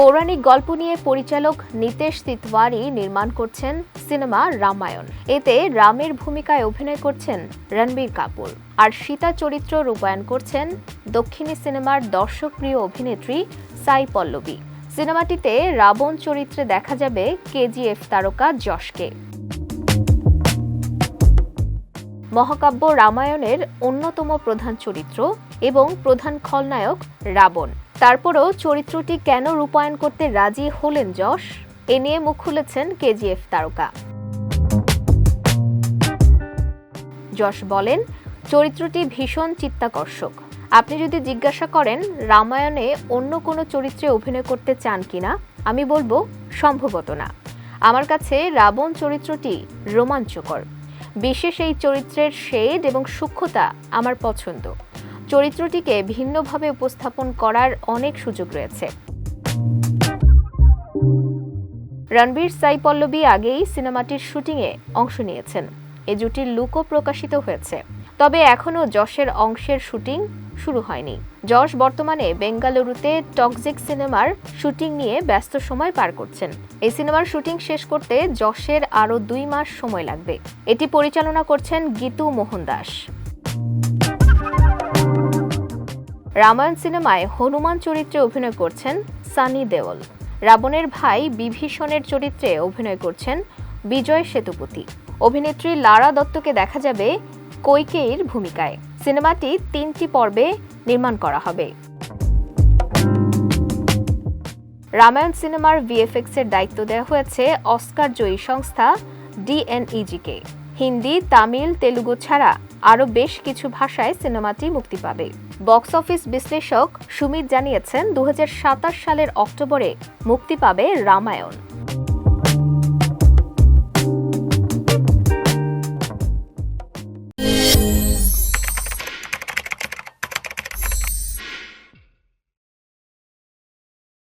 পৌরাণিক গল্প নিয়ে পরিচালক নিতেশ তিতওয়ারি নির্মাণ করছেন সিনেমা রামায়ণ। এতে রামের ভূমিকায় অভিনয় করছেন রণবীর কাপুর আর সীতা চরিত্র রূপায়ণ করছেন দক্ষিণী সিনেমার দর্শকপ্রিয় অভিনেত্রী সাই পল্লবী। সিনেমাটিতে রাবণ চরিত্রে দেখা যাবে কেজিএফ তারকা যশকে। মহাকাব্য রামায়ণের অন্যতম প্রধান চরিত্র এবং প্রধান খলনায়ক রাবণ। তারপরও চরিত্রটি কেন রূপায়ণ করতে রাজি হলেন যশ? এ নিয়ে মুখ খুলেছেন কেজিএফ তারকা। যশ বলেন, চরিত্রটি ভীষণ চিত্তাকর্ষক। আপনি যদি জিজ্ঞাসা করেন, রামায়ণে অন্য কোনো চরিত্রে অভিনয় করতে চান কিনা, আমি বলব, সম্ভবত না। আমার কাছে রাবণ চরিত্রটি রোমাঞ্চকর। বিশেষ এই চরিত্রের শেড এবং সূক্ষ্মতা আমার পছন্দ। চরিত্রটিকে ভিন্নভাবে উপস্থাপন করার অনেক সুযোগ রয়েছে। রণবীর সাই পল্লবী আগেই সিনেমাটির শুটিংয়ে অংশ নিয়েছেন। এ জুটির লুকও প্রকাশিত হয়েছে। তবে এখনও যশের অংশের শুটিং শুরু হয়নি। যশ বর্তমানে বেঙ্গালুরুতে টক্সিক সিনেমার শুটিং নিয়ে ব্যস্ত সময় পার করছেন। এই সিনেমার শুটিং শেষ করতে যশের আরও দুই মাস সময় লাগবে। এটি পরিচালনা করছেন গীতু মোহন দাস। রামায়ণ সিনেমায় হনুমান চরিত্রে অভিনয় করছেন সানি দেওল। রাবণের ভাই বিভীষণের চরিত্রে অভিনয় করছেন বিজয় সেতুপতি। অভিনেত্রী লারা দত্তকে দেখা যাবে কৈকেয়ীর ভূমিকায়। সিনেমাটি তিনটি পর্বে নির্মাণ করা হবে। রামায়ণ সিনেমার ভিএফএক্স এর দায়িত্ব দেওয়া হয়েছে অস্কার জয়ী সংস্থা ডিএনইজিকে। হিন্দি, তামিল, তেলুগু ছাড়া আরও বেশ কিছু ভাষায় সিনেমাটি মুক্তি পাবে। বক্স অফিস বিশ্লেষক সুমিত জানিয়েছেন দু হাজার সাতাশ সালের অক্টোবরে মুক্তি পাবে রামায়ণ।